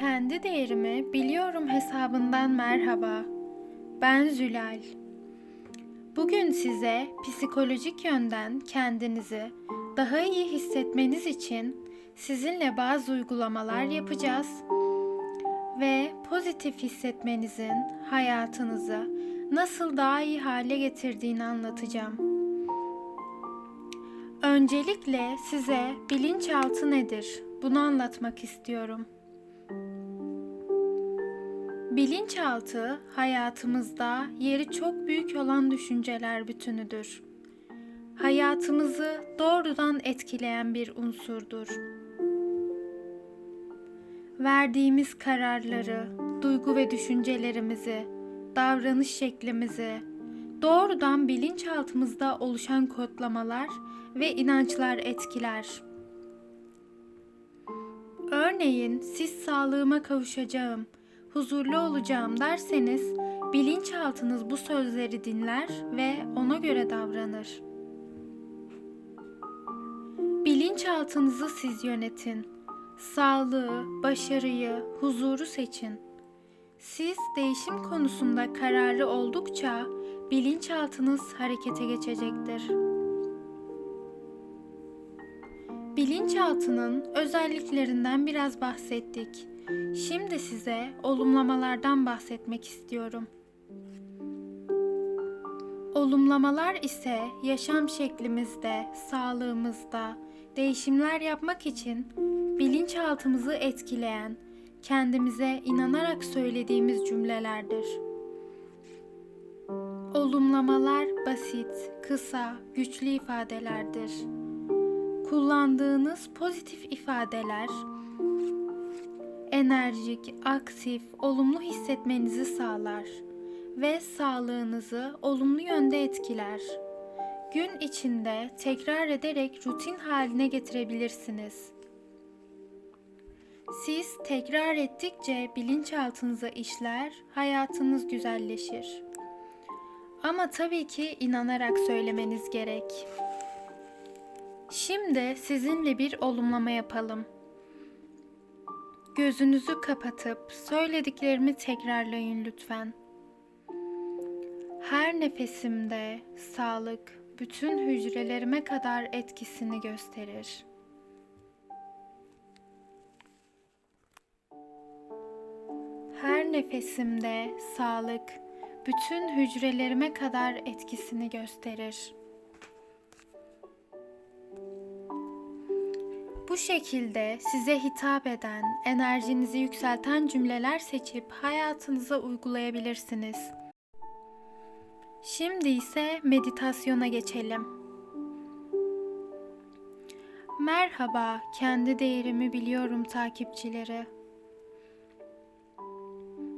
Kendi değerimi biliyorum hesabından merhaba. Ben Zülal. Bugün size psikolojik yönden kendinizi daha iyi hissetmeniz için sizinle bazı uygulamalar yapacağız ve pozitif hissetmenizin hayatınızı nasıl daha iyi hale getirdiğini anlatacağım. Öncelikle size bilinçaltı nedir? Bunu anlatmak istiyorum. Bilinçaltı hayatımızda yeri çok büyük olan düşünceler bütünüdür. Hayatımızı doğrudan etkileyen bir unsurdur. Verdiğimiz kararları, duygu ve düşüncelerimizi, davranış şeklimizi, doğrudan bilinçaltımızda oluşan kodlamalar ve inançlar etkiler. Örneğin siz sağlığıma kavuşacağım, huzurlu olacağım derseniz bilinçaltınız bu sözleri dinler ve ona göre davranır. Bilinçaltınızı siz yönetin. Sağlığı, başarıyı, huzuru seçin. Siz değişim konusunda kararlı oldukça bilinçaltınız harekete geçecektir. Bilinçaltının özelliklerinden biraz bahsettik. Şimdi size olumlamalardan bahsetmek istiyorum. Olumlamalar ise yaşam şeklimizde, sağlığımızda değişimler yapmak için bilinçaltımızı etkileyen, kendimize inanarak söylediğimiz cümlelerdir. Olumlamalar basit, kısa, güçlü ifadelerdir. Kullandığınız pozitif ifadeler enerjik, aktif, olumlu hissetmenizi sağlar ve sağlığınızı olumlu yönde etkiler. Gün içinde tekrar ederek rutin haline getirebilirsiniz. Siz tekrar ettikçe bilinçaltınıza işler, hayatınız güzelleşir. Ama tabii ki inanarak söylemeniz gerek. Şimdi sizinle bir olumlama yapalım. Gözünüzü kapatıp söylediklerimi tekrarlayın lütfen. Her nefesimde sağlık bütün hücrelerime kadar etkisini gösterir. Her nefesimde sağlık bütün hücrelerime kadar etkisini gösterir. Bu şekilde size hitap eden, enerjinizi yükselten cümleler seçip hayatınıza uygulayabilirsiniz. Şimdi ise meditasyona geçelim. Merhaba, kendi değerimi biliyorum takipçileri.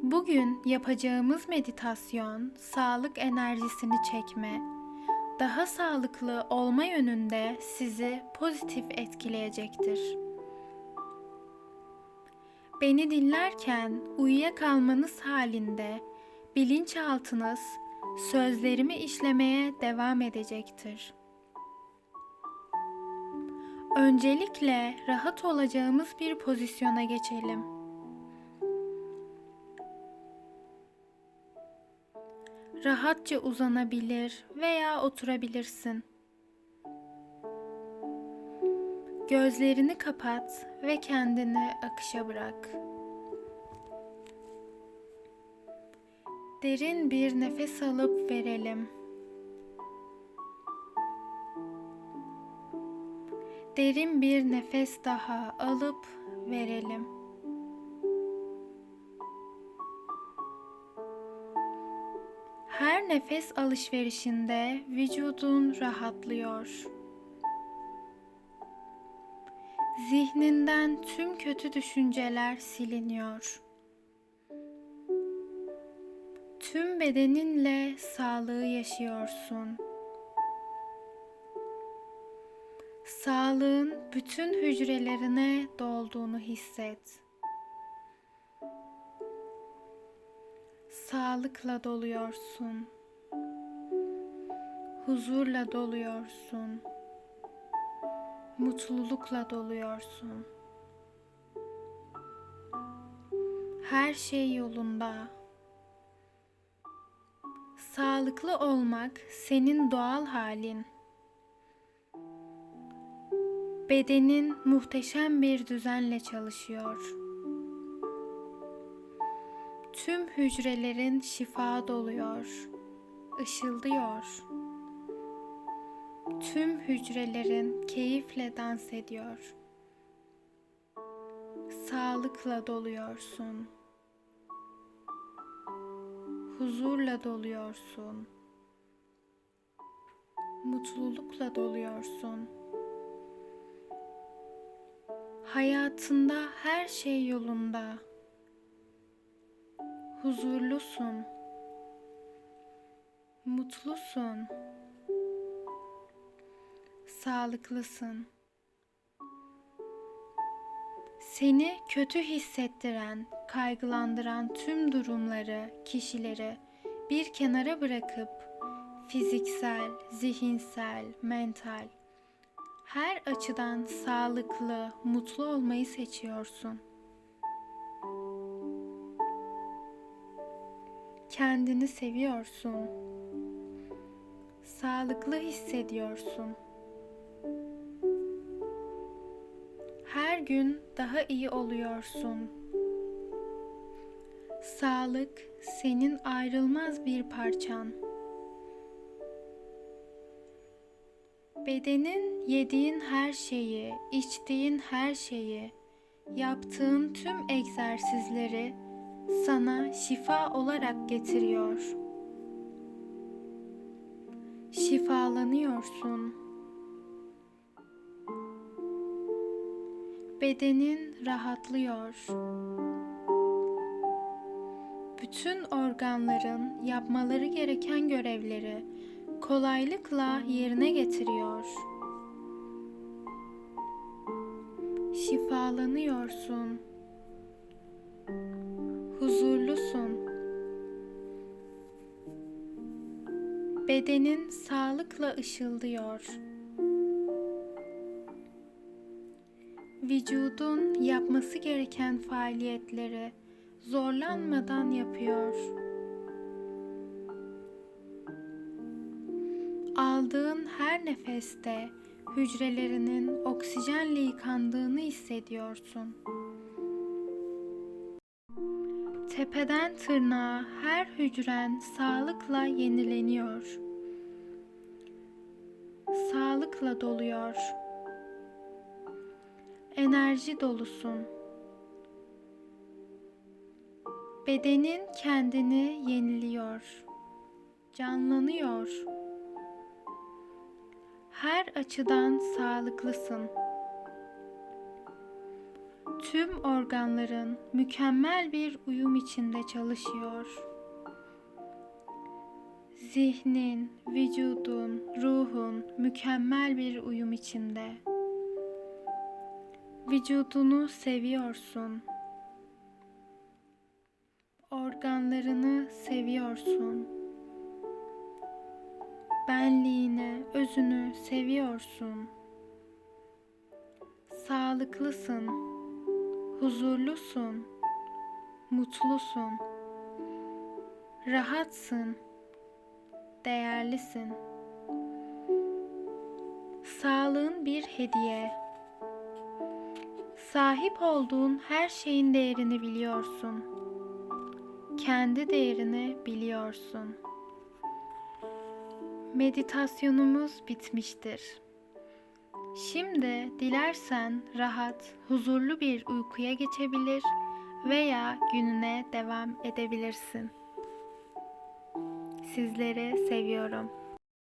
Bugün yapacağımız meditasyon sağlık enerjisini çekme, daha sağlıklı olma yönünde sizi pozitif etkileyecektir. Beni dinlerken uyuyakalmanız halinde bilinçaltınız sözlerimi işlemeye devam edecektir. Öncelikle rahat olacağımız bir pozisyona geçelim. Rahatça uzanabilir veya oturabilirsin. Gözlerini kapat ve kendini akışa bırak. Derin bir nefes alıp verelim. Derin bir nefes daha alıp verelim. Nefes alışverişinde vücudun rahatlıyor. Zihninden tüm kötü düşünceler siliniyor. Tüm bedeninle sağlığı yaşıyorsun. Sağlığın bütün hücrelerine dolduğunu hisset. Sağlıkla doluyorsun. Huzurla doluyorsun. Mutlulukla doluyorsun. Her şey yolunda. Sağlıklı olmak senin doğal halin. Bedenin muhteşem bir düzenle çalışıyor. Tüm hücrelerin şifa doluyor, ışıldıyor. Tüm hücrelerin keyifle dans ediyor. Sağlıkla doluyorsun. Huzurla doluyorsun. Mutlulukla doluyorsun. Hayatında her şey yolunda. Huzurlusun. Mutlusun. Sağlıklısın. Seni kötü hissettiren, kaygılandıran tüm durumları, kişileri bir kenara bırakıp fiziksel, zihinsel, mental her açıdan sağlıklı, mutlu olmayı seçiyorsun. Kendini seviyorsun. Sağlıklı hissediyorsun. Her gün daha iyi oluyorsun. Sağlık senin ayrılmaz bir parçan. Bedenin yediğin her şeyi, içtiğin her şeyi, yaptığın tüm egzersizleri sana şifa olarak getiriyor. Şifalanıyorsun. Bedenin rahatlıyor. Bütün organların yapmaları gereken görevleri kolaylıkla yerine getiriyor. Şifalanıyorsun. Huzurlusun. Bedenin sağlıkla ışıldıyor. Vücudun yapması gereken faaliyetleri zorlanmadan yapıyor. Aldığın her nefeste hücrelerinin oksijenle yıkandığını hissediyorsun. Tepeden tırnağa her hücren sağlıkla yenileniyor. Sağlıkla doluyor. Enerji dolusun. Bedenin kendini yeniliyor. Canlanıyor. Her açıdan sağlıklısın. Tüm organların mükemmel bir uyum içinde çalışıyor. Zihnin, vücudun, ruhun mükemmel bir uyum içinde. Vücudunu seviyorsun. Organlarını seviyorsun. Benliğini, özünü seviyorsun. Sağlıklısın. Huzurlusun. Mutlusun. Rahatsın. Değerlisin. Sağlığın bir hediye. Sahip olduğun her şeyin değerini biliyorsun. Kendi değerini biliyorsun. Meditasyonumuz bitmiştir. Şimdi dilersen rahat, huzurlu bir uykuya geçebilir veya gününe devam edebilirsin. Sizleri seviyorum.